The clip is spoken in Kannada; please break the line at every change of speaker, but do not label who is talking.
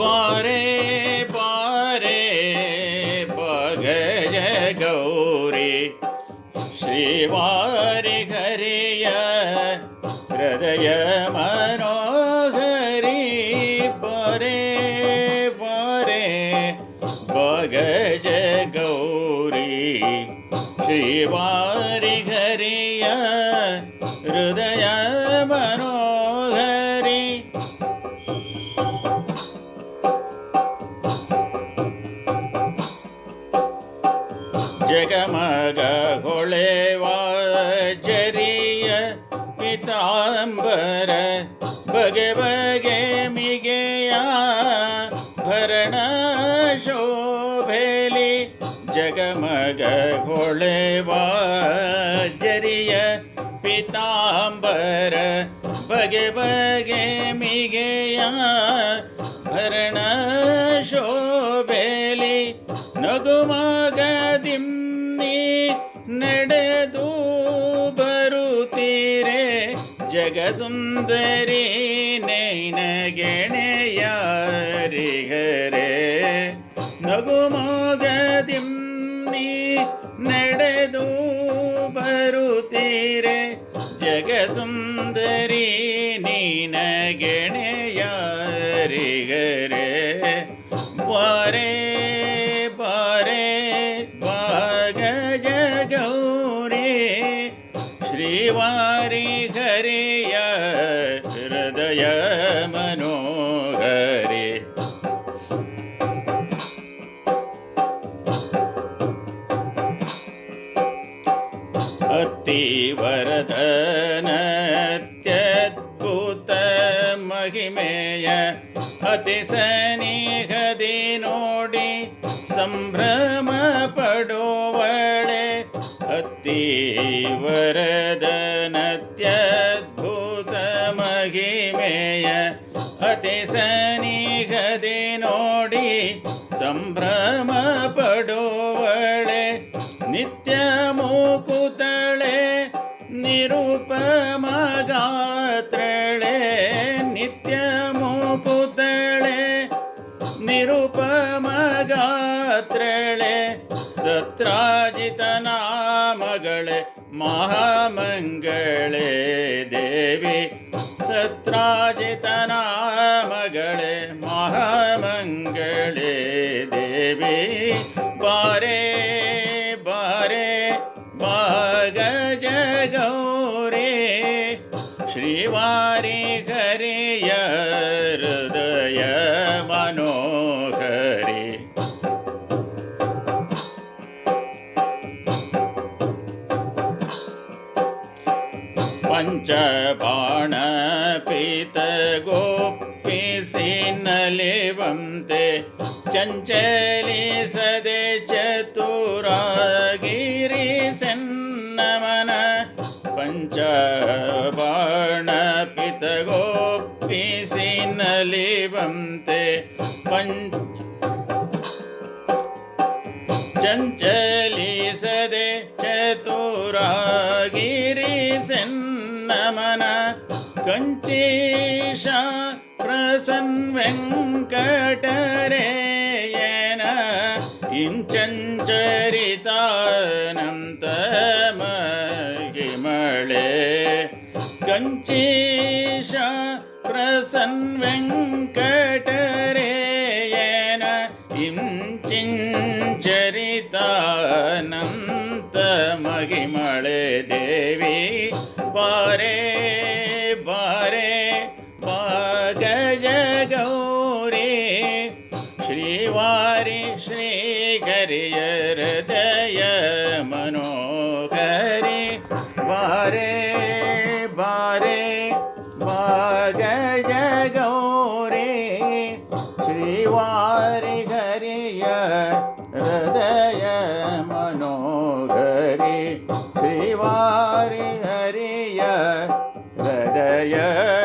बारे बारे जय गौरी। श्री श्रीवारि हरिय हृदय मनोहरि बरे बरे जय गौरी। श्री श्रीवारि हरिय हृदय ಜಗಮಗ ಹೊಳೆವ ಜರಿಯ ಪಿತಾಂಬರ ಬಗೆ ಬಗೆ ಮಿಗೆಯ ಭರಣ ಶೋಭೆಲಿ ಜಗಮಗ ಹೊಳೆವ ಜರಿಯ ಪಿತಾಂಬರ ಬಗೆ ಬಗೆ ಮಿಗೆಯ ಭರಣ ಶೋಭೆಲಿ ನಗುಮಗದಿಮ್ಮಿ ನಡೆದು ಬರುತ್ತೀರೆ? ಜಗಸುಂದರಿ ನೈನಗೆಣೆಯಾರಿಗರೆ ನಗುಮಗದಿಮ್ಮಿ ನಡೆದು ಬರುತ್ತೀರೆ? ಜಗಸುಂದರಿ ನೀನಗೆಣೆಯಾರಿಗರೆ ಬಾರೆ गौरे श्रीवारी घरेय हृदय मनोहरे। अतिवरदनत्यद्भुत महिमेय अतिसनिहदि नोडि सम्भ्रम ಅತ್ತಿ ವರದನತ್ಯದ್ಭುತ ಮಹಿಮೆಯ ಸನಿಹದಿ ನೋಡಿ ಸಂಭ್ರಮ ಪಡುವಳೆ ನಿತ್ಯ ಮೂಕುತಳೆ ನಿರೂಪ ಗಾತ್ರಳೆ ನಿತ್ಯ ಮೂಕುತಳೆ ನಿರುಪಮ सत्राजितनामगळे महामङ्गळे देवी। सत्राजितनामगळे महामङ्गळे देवी। वारे वारे म गज गौरे श्रीवारी हृदय मनोहर। ಶ್ರೀವಾರಿ ಬಾಣ ಪೀತ ಗೋಪಿಸಿ ನಲಿವಂತೆ ಚಂಚಲಿಸದೆ ಪಂಚ ಬಾಣ ಪಿತ ಗೋಪಿಸಿ ನಲಿವಂತೆ ಪಂಚ ಚಂಚಲಿಸದೆ రమణ కంచీష ప్రసన్ వెంకటరేయన ఇంచరితానంత మహిమళే కంచీష ప్రసన్ వెంకటరేయన ఇంచరితానంత మహిమళే దేవి பாரே பாரே பாக ஜகௌரி ஸ்ரீவாரி ஸ்ரீகரிய ஹய மனோகரி பாரே பாரே பாக ஜகௌரி ஸ்ரீவாரி ஹரிய ஹய yeah, yeah, yeah.